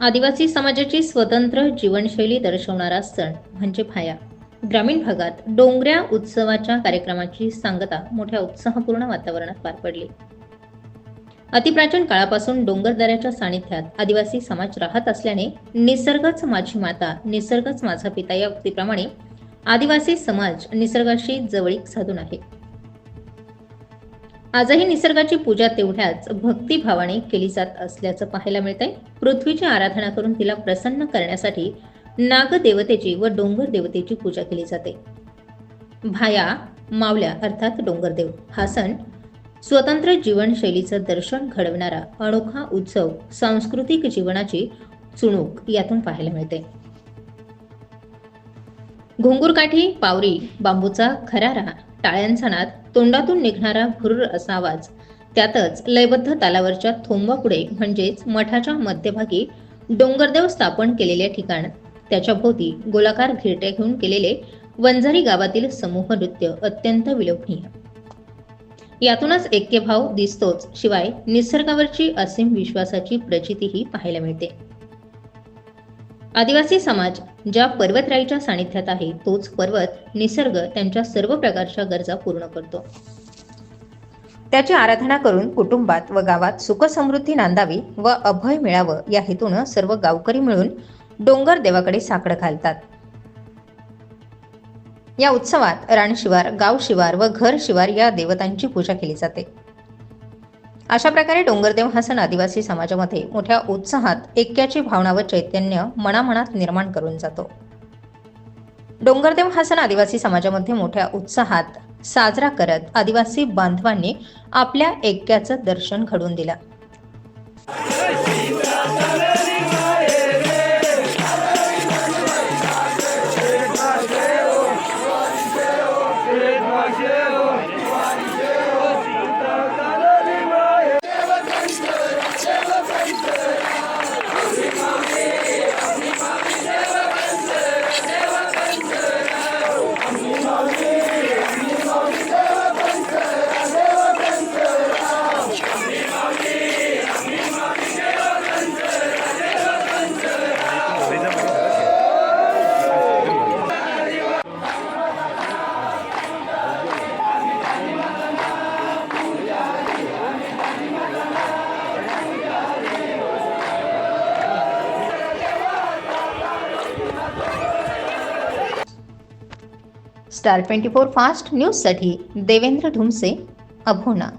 आदिवासी समाजाची स्वतंत्र जीवनशैली दर्शवणारा सण म्हणजे भाया ग्रामीण भागात डोंगऱ्या उत्सवाच्या कार्यक्रमाची सांगता मोठ्या उत्साहपूर्ण वातावरणात पार पडली. अतिप्राचीन काळापासून डोंगरदऱ्याच्या सानिध्यात आदिवासी समाज राहत असल्याने निसर्गच माझी माता निसर्गच माझा पिता या उक्तीप्रमाणे आदिवासी समाज निसर्गाशी जवळीक साधून आहे. आजही निसर्गाची पूजा तेवढ्याच भक्तिभावाने केली जात असल्याचं पाहायला मिळतंय. पृथ्वीची आराधना करून तिला प्रसन्न करण्यासाठी नागदेवतेची व डोंगर देवतेची पूजा केली जाते. भाया मावल्या अर्थात डोंगरदेव हा सण स्वतंत्र जीवनशैलीचं दर्शन घडवणारा अनोखा उत्सव सांस्कृतिक जीवनाची चुणूक यातून पाहायला मिळते. घोंगूरकाठी पावरी बांबूचा खरारा टाळ्यांचा नाद तोंडातून निघणारा भुर्र असा आवाज. त्यातच लयबद्ध तालावरच्या थोंबापुढे म्हणजेच मठाच्या मध्यभागी डोंगरदेव स्थापन केलेले ठिकाण. त्याच्या भोवती गोलाकार घिरटे घेऊन केलेले वंजारी गावातील समूह नृत्य अत्यंत विलोभनीय. यातूनच ऐक्यभाव दिसतोच शिवाय निसर्गावरची असीम विश्वासाची प्रचितीही पाहायला मिळते. आदिवासी समाज ज्या पर्वतराईच्या सानिध्यात आहे तोच पर्वत निसर्ग त्यांच्या सर्व प्रकारच्या गरजा पूर्ण करतो. त्याची आराधना करून कुटुंबात व गावात सुखसमृद्धी नांदावी व अभय मिळावं या हेतूनं सर्व गावकरी मिळून डोंगर देवाकडे साकडं घालतात. या उत्सवात रानशिवार गाव शिवार व घर शिवार या देवतांची पूजा केली जाते. अशा प्रकारे डोंगरदेव हा सण आदिवासी समाजामध्ये मोठ्या उत्साहात ऐक्याची भावना व चैतन्य मनामनात निर्माण करून जातो डोंगरदेव हा सण आदिवासी समाजामध्ये मोठ्या उत्साहात साजरा करत आदिवासी बांधवांनी आपल्या ऐक्याचं दर्शन घडवून दिलं स्टार ट्वेंटी फोर फास्ट न्यूजसाठी देवेंद्र ढुमसे अभोना.